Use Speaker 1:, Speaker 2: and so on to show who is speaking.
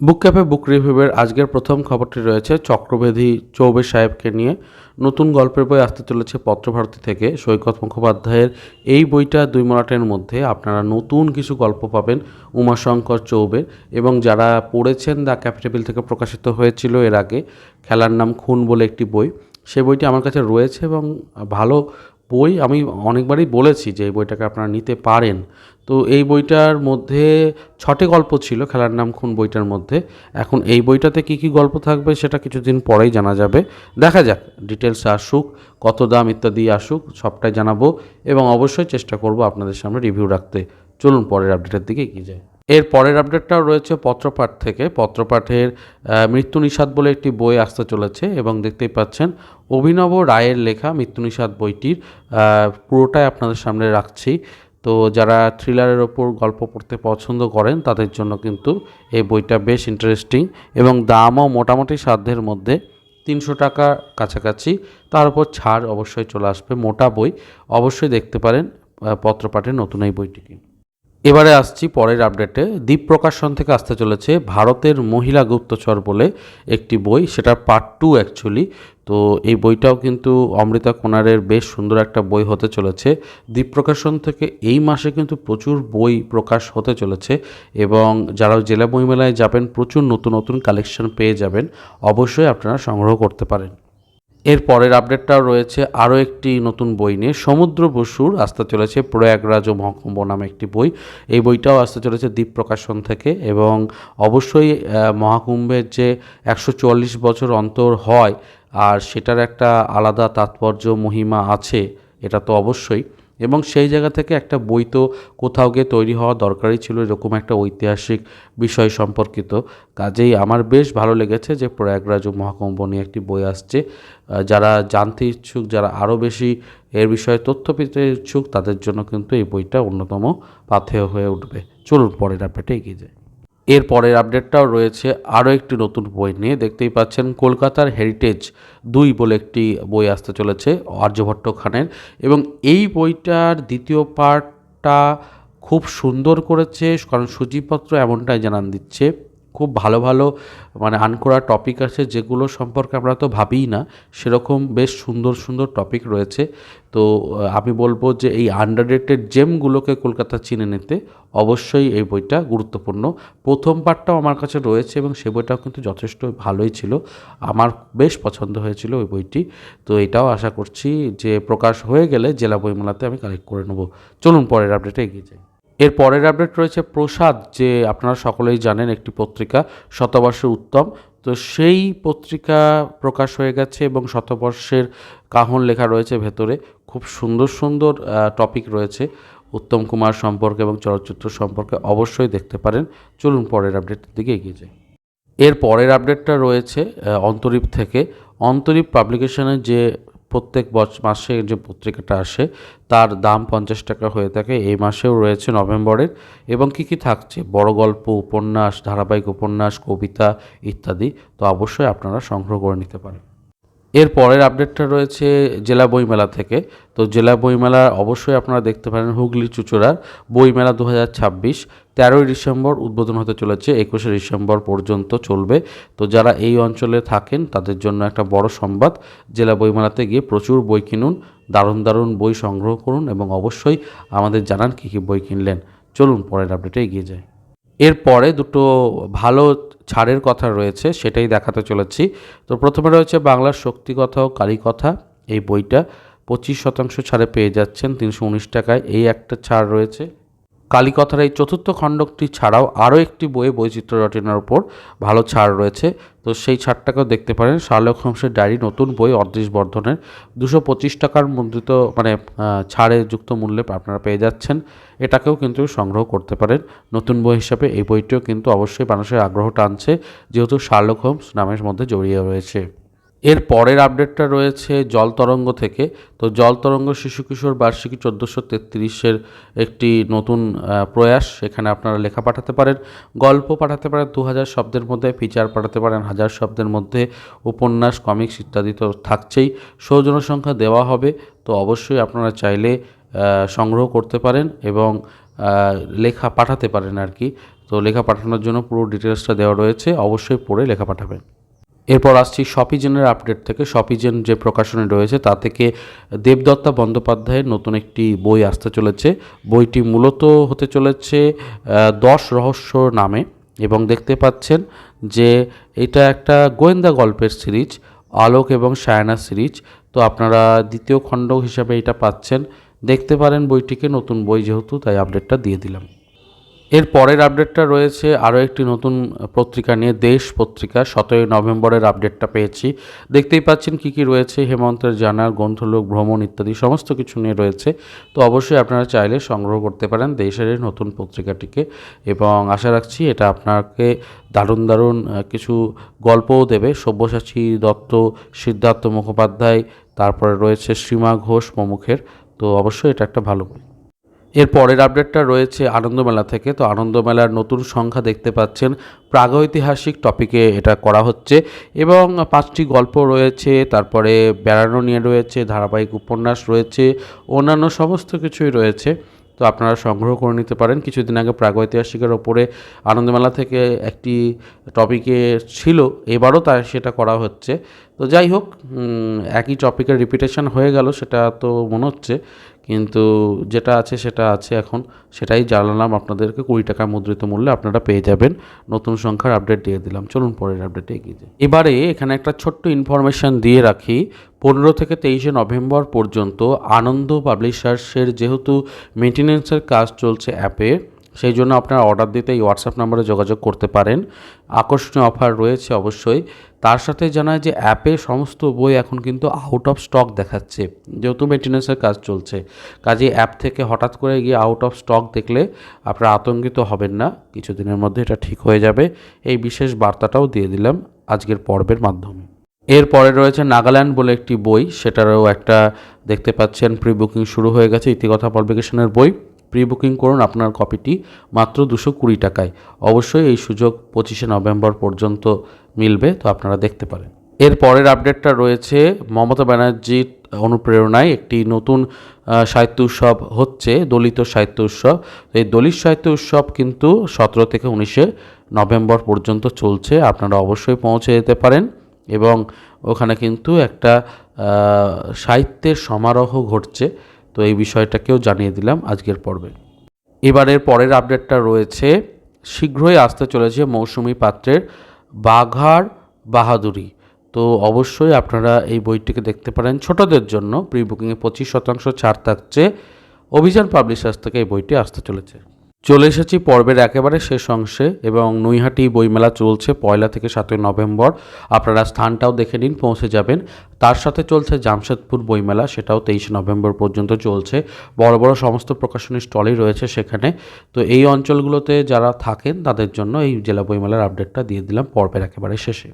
Speaker 1: বুক cafe বুক রিভিউয়ের আজকের প্রথম খবরটি রয়েছে, চক্রবেধি চৌবে সাহেবকে নিয়ে নতুন গল্পের বই আসতে চলেছে পত্রভারতী থেকে। সৈকত মুখোপাধ্যায়ের এই বইটা দুই মরাটের মধ্যে আপনারা নতুন কিছু গল্প পাবেন উমাশঙ্কর চৌবের এবং যারা পড়েছেন দ্য ক্যাপিটেবিল থেকে প্রকাশিত হয়েছিল এর আগে, খেলার নাম খুন বলে একটি বই। সে বইটি আমার কাছে রয়েছে এবং ভালো বই আমি অনেকবারই বলেছি যে এই বইটাকে আপনারা নিতে পারেন। তো এই বইটার মধ্যে ছটে গল্প ছিল, খেলার নাম খুন বইটার মধ্যে। এখন এই বইটাতে কী কী গল্প থাকবে সেটা কিছুদিন পরেই জানা যাবে। দেখা যাক ডিটেলস আসুক, কত দাম ইত্যাদি আসুক, সবটাই জানাব এবং অবশ্যই চেষ্টা করব আপনাদের সামনে রিভিউ রাখতে। চলুন পরের আপডেটের দিকে এগিয়ে যায় এর পরের আপডেটটাও রয়েছে পত্রপাঠ থেকে। পত্রপাঠের মৃত্যু নিষাদ বলে একটি বই আসতে চলেছে এবং দেখতেই পাচ্ছেন অভিনব রায়ের লেখা মৃত্যু নিষাদ বইটির পুরোটাই আপনাদের সামনে রাখছি। তো যারা থ্রিলারের ওপর গল্প পড়তে পছন্দ করেন, তাদের জন্য কিন্তু এই বইটা বেশ ইন্টারেস্টিং এবং দামও মোটামুটি সাধ্যের মধ্যে তিনশো টাকা কাছাকাছি। তার উপর ছাড় অবশ্যই চলে আসবে, মোটা বই। অবশ্যই দেখতে পারেন পত্রপাঠের নতুন এই বইটিকে। এবারে আসছি পরের আপডেটে। দ্বীপ প্রকাশন থেকে আসতে চলেছে ভারতের মহিলা গুপ্তচর বলে একটি বই, সেটা পার্ট টু অ্যাকচুয়ালি তো এই বইটাও কিন্তু অমৃতা কোনারের বেশ সুন্দর একটা বই হতে চলেছে। দ্বীপ প্রকাশন থেকে এই মাসে কিন্তু প্রচুর বই প্রকাশ হতে চলেছে এবং যারা জেলা বইমেলায় যাবেন, প্রচুর নতুন নতুন কালেকশন পেয়ে যাবেন। অবশ্যই আপনারা সংগ্রহ করতে পারেন। এর পরের আপডেটটাও রয়েছে আরও একটি নতুন বই নিয়ে। সমুদ্র বসুর আসতে চলেছে প্রয়াগরাজ ও মহকুম্ব নামে একটি বই। এই বইটাও আসতে চলেছে দ্বীপ প্রকাশন থেকে এবং অবশ্যই মহাকুম্ভের যে একশো চুয়াল্লিশ বছর অন্তর হয় আর সেটার একটা আলাদা তাৎপর্য, মহিমা আছে, এটা তো অবশ্যই। এবং সেই জায়গা থেকে একটা বই তো কোথাও গিয়ে তৈরি হওয়া দরকারই ছিল, এরকম একটা ঐতিহাসিক বিষয় সম্পর্কিত। কাজেই আমার বেশ ভালো লেগেছে যে প্রয়াগরাজ মহাকুম্ভ নিয়ে একটি বই আসছে। যারা জানতে ইচ্ছুক, যারা আরও বেশি এর বিষয়ে তথ্য পেতে ইচ্ছুক, তাদের জন্য কিন্তু এই বইটা অন্যতম পাথেয় হয়ে উঠবে। চলুন, পরের আপডেটে এগিয়ে যায় এর পরের আপডেটটাও রয়েছে, আরও একটি নতুন বই নিয়ে। দেখতেই পাচ্ছেন, কলকাতার হেরিটেজ দুই বলে একটি বই আসতে চলেছে আর্যভট্ট খানের এবং এই বইটার দ্বিতীয় পার্টটা খুব সুন্দর করেছে, কারণ সূচিপত্র এমনটাই জানান দিচ্ছে। খুব ভালো ভালো মানে আনকোরা টপিক আছে যেগুলো সম্পর্কে আমরা তো ভাবিই না। সেরকম বেশ সুন্দর সুন্দর টপিক রয়েছে। তো আমি বলব যে এই আন্ডাররেটেড জেমগুলোকে কলকাতা চিনে নিতে অবশ্যই এই বইটা গুরুত্বপূর্ণ। প্রথম পার্টটাও আমার কাছে রয়েছে এবং সে বইটাও কিন্তু যথেষ্ট ভালোই ছিল। আমার বেশ পছন্দ হয়েছিল ওই বইটি। তো এটাও আশা করছি যে প্রকাশ হয়ে গেলে জেলা বইমেলাতে আমি কালেক্ট করে নেব। চলুন পরের আপডেটে এগিয়ে যাই। এর পরের আপডেট রয়েছে প্রসাদ, যে আপনারা সকলেই জানেন একটি পত্রিকা, শতবর্ষে উত্তম। তো সেই পত্রিকা প্রকাশ হয়ে গেছে এবং শতবর্ষের কাহন লেখা রয়েছে ভেতরে। খুব সুন্দর সুন্দর টপিক রয়েছে উত্তম কুমার সম্পর্কে এবং চলচ্চিত্র সম্পর্কে অবশ্যই দেখতে পারেন। চলুন পরের আপডেটের দিকে এগিয়ে যাই। এর পরের আপডেটটা রয়েছে অন্তরীপ থেকে। অন্তরীপ পাবলিকেশনের যে প্রত্যেক বছ, মাসে যে পত্রিকাটা আসে, তার দাম পঞ্চাশ টাকা হয়ে থাকে। এই মাসেও রয়েছে নভেম্বরের। এবং কি কি থাকছে? বড় গল্প, উপন্যাস, ধারাবাহিক উপন্যাস, কবিতা ইত্যাদি। তো অবশ্যই আপনারা সংগ্রহ করে নিতে পারেন। এর পরের আপডেটটা রয়েছে জেলা বইমেলা থেকে। তো জেলা বইমেলা অবশ্যই আপনারা দেখতে পারেন হুগলি চুচুড়ার বইমেলা দু হাজার ছাব্বিশ। তেরোই ডিসেম্বর উদ্বোধন হতে চলেছে, একুশে ডিসেম্বর পর্যন্ত চলবে। তো যারা এই অঞ্চলে থাকেন, তাদের জন্য একটা বড় সংবাদ, জেলা বইমেলাতে গিয়ে প্রচুর বই কিনুন, দারুণ দারুণ বই সংগ্রহ করুন এবং অবশ্যই আমাদের জানান কী কী বই কিনলেন। চলুন পরের আপডেটে এগিয়ে যায় এরপরে দুটো ভালো ছাড়ের কথা রয়েছে, সেটাই দেখাতে চলেছি। তো প্রথমে রয়েছে বাংলার শক্তি কথা ও কালিকথা এই বইটা পঁচিশ শতাংশ ছাড়ে পেয়ে যাচ্ছেন, তিনশো উনিশ টাকায়। এই একটা ছাড় রয়েছে। কালীকথার এই চতুর্থ খণ্ডকটি ছাড়াও আরও একটি বইয়ে বৈচিত্র্য রচনার উপর ভালো ছাড় রয়েছে। তো সেই ছাড়টাকেও দেখতে পারেন। শার্লক হোমসের ডায়েরি, নতুন বই, অদৃশ বর্ধনের। দুশো পঁচিশ টাকার মুদ্রিত মানে ছাড়ে যুক্ত মূল্যে আপনারা পেয়ে যাচ্ছেন। এটাকেও কিন্তু সংগ্রহ করতে পারেন। নতুন বই হিসাবে এই বইটিও কিন্তু অবশ্যই মানুষের আগ্রহ টানছে, যেহেতু শার্লক হোমস নামের মধ্যে জড়িয়ে রয়েছে। এর পরের আপডেটটা রয়েছে জল তরঙ্গ থেকে। তো জল তরঙ্গ শিশু কিশোর বার্ষিকী চোদ্দোশো তেত্রিশের একটি নতুন প্রয়াস। সেখানে আপনারা লেখা পাঠাতে পারেন, গল্প পাঠাতে পারেন দু হাজার শব্দের মধ্যে, ফিচার পাঠাতে পারেন, হাজার শব্দের মধ্যে, উপন্যাস, কমিক্স ইত্যাদি তো থাকছেই। সৌজন্য সংখ্যা দেওয়া হবে, তো অবশ্যই আপনারা চাইলে সংগ্রহ করতে পারেন এবং লেখা পাঠাতে পারেন আর কি। তো লেখা পাঠানোর জন্য পুরো ডিটেলসটা দেওয়া রয়েছে, অবশ্যই পড়ে লেখা পাঠাবেন। এরপর আসছি শপিজেনের আপডেট থেকে। শপিজেন যে প্রকাশনী রয়েছে, তা থেকে দেবদত্তা বন্দ্যোপাধ্যায়ের নতুন একটি বই আসতে চলেছে। বইটি মূলত হতে চলেছে দশ রহস্য নামে। এবং দেখতে পাচ্ছেন যে এটা একটা গোয়েন্দা গল্পের সিরিজ, আলোক এবং সায়না সিরিজ। তো আপনারা দ্বিতীয় খণ্ড হিসাবে এটা পাচ্ছেন। দেখতে পারেন বইটিকে, নতুন বই যেহেতু, তাই আপডেটটা দিয়ে দিলাম। এর পরের আপডেটটা রয়েছে আরও একটি নতুন পত্রিকা নিয়ে, দেশ পত্রিকা। সতেরোই নভেম্বরের আপডেটটা পেয়েছি। দেখতেই পাচ্ছেন কি কি রয়েছে, হেমন্তের জানার গ্রন্থলোক, ভ্রমণ ইত্যাদি সমস্ত কিছু নিয়ে রয়েছে। তো অবশ্যই আপনারা চাইলে সংগ্রহ করতে পারেন দেশের এই নতুন পত্রিকাটিকে। এবং আশা রাখছি এটা আপনাকে দারুণ দারুণ কিছু গল্পও দেবে। সব্যসাচী দত্ত, সিদ্ধার্থ মুখোপাধ্যায়, তারপরে রয়েছে শ্রীমা ঘোষ প্রমুখের। তো অবশ্যই এটা একটা ভালো বই এর পরের আপডেটটা রয়েছে আনন্দমেলা থেকে। তো আনন্দমেলার নতুন সংখ্যা দেখতে পাচ্ছেন। প্রাগৈতিহাসিক টপিকে এটা করা হচ্ছে এবং পাঁচটি গল্প রয়েছে, তারপরে বেড়ানো নিয়ে রয়েছে, ধারাবাহিক উপন্যাস রয়েছে, অন্যান্য সমস্ত কিছুই রয়েছে। তো আপনারা সংগ্রহ করে নিতে পারেন। কিছুদিন আগে প্রাগৈতিহাসিকের ওপরে আনন্দমেলা থেকে একটি টপিকে ছিল, এবারও তাই সেটা করা হচ্ছে। তো যাই হোক একই টপিকের রিপিটেশন হয়ে গেল, সেটা তো মনে হচ্ছে। কিন্তু যেটা আছে সেটা আছে এখন। সেটাই জানালাম আপনাদেরকে, কুড়ি টাকা মুদ্রিত মূল্যে আপনারা পেয়ে যাবেন। নতুন সংখ্যার আপডেট দিয়ে দিলাম। চলুন পরের আপডেটে এগিয়ে যাই। এবারে এখানে একটা ছোট্ট ইনফরমেশান দিয়ে রাখি। পনেরো থেকে তেইশে নভেম্বর পর্যন্ত আনন্দ পাবলিশার্সের যেহেতু মেনটেনেন্সের কাজ চলছে অ্যাপে, সেই জন্য আপনারা অর্ডার দিতে এই হোয়াটসঅ্যাপ নাম্বারে যোগাযোগ করতে পারেন। আকর্ষণীয় অফার রয়েছে অবশ্যই। তার সাথে জানায় যে অ্যাপে সমস্ত বই এখন কিন্তু আউট অফ স্টক দেখাচ্ছে, যেহেতু মেনটেন্যান্সের কাজ চলছে। কাজে অ্যাপ থেকে হঠাৎ করে গিয়ে আউট অফ স্টক দেখলে আপনারা আতঙ্কিত হবেন না, কিছুদিনের মধ্যে এটা ঠিক হয়ে যাবে। এই বিশেষ বার্তাটাও দিয়ে দিলাম আজকের পর্বের মাধ্যমে। এরপরে রয়েছে নাগাল্যান্ড বলে একটি বই, সেটারও একটা দেখতে পাচ্ছেন প্রি বুকিং শুরু হয়ে গেছে ইতিকথা পাবলিকেশনের বই। প্রি বুকিং করুন আপনার কপিটি মাত্র দুশো কুড়ি টাকায়। অবশ্যই এই সুযোগ পঁচিশে নভেম্বর পর্যন্ত মিলবে, তো আপনারা দেখতে পারেন। এর পরের আপডেটটা রয়েছে, মমতা ব্যানার্জির অনুপ্রেরণায় একটি নতুন সাহিত্য উৎসব হচ্ছে, দলিত সাহিত্য উৎসব এই দলিত সাহিত্য উৎসব কিন্তু সতেরো থেকে উনিশে নভেম্বর পর্যন্ত চলছে, আপনারা অবশ্যই পৌঁছে যেতে পারেন। এবং ওখানে কিন্তু একটা সাহিত্যের সমারোহ ঘটছে। তো এই বিষয়টাকেও জানিয়ে দিলাম আজকের পর্বে। এবারের পরের আপডেটটা রয়েছে, শীঘ্রই আসতে চলেছে মৌসুমী পাত্রের বাঘার বাহাদুরি। তো অবশ্যই আপনারা এই বইটিকে দেখতে পারেন ছোটদের জন্য প্রি বুকিংয়ে পঁচিশ শতাংশ ছাড় থাকছে। অভিযান পাবলিশার্স থেকে এই বইটি আসতে চলেছে। চলে এসেছি পর্বের একেবারে শেষ অংশে এবং নৈহাটি বইমেলা চলছে পয়লা থেকে সাতই নভেম্বর। আপনারা স্থানটাও দেখে নিন, পৌঁছে যাবেন। তার সাথে চলছে জামশেদপুর বইমেলা, সেটাও তেইশে নভেম্বর পর্যন্ত চলছে। বড় বড় সমস্ত প্রকাশনী স্টলই রয়েছে সেখানে। তো এই অঞ্চলগুলোতে যারা থাকেন, তাদের জন্য এই জেলা বইমেলার আপডেটটা দিয়ে দিলাম পর্বের একেবারে শেষে।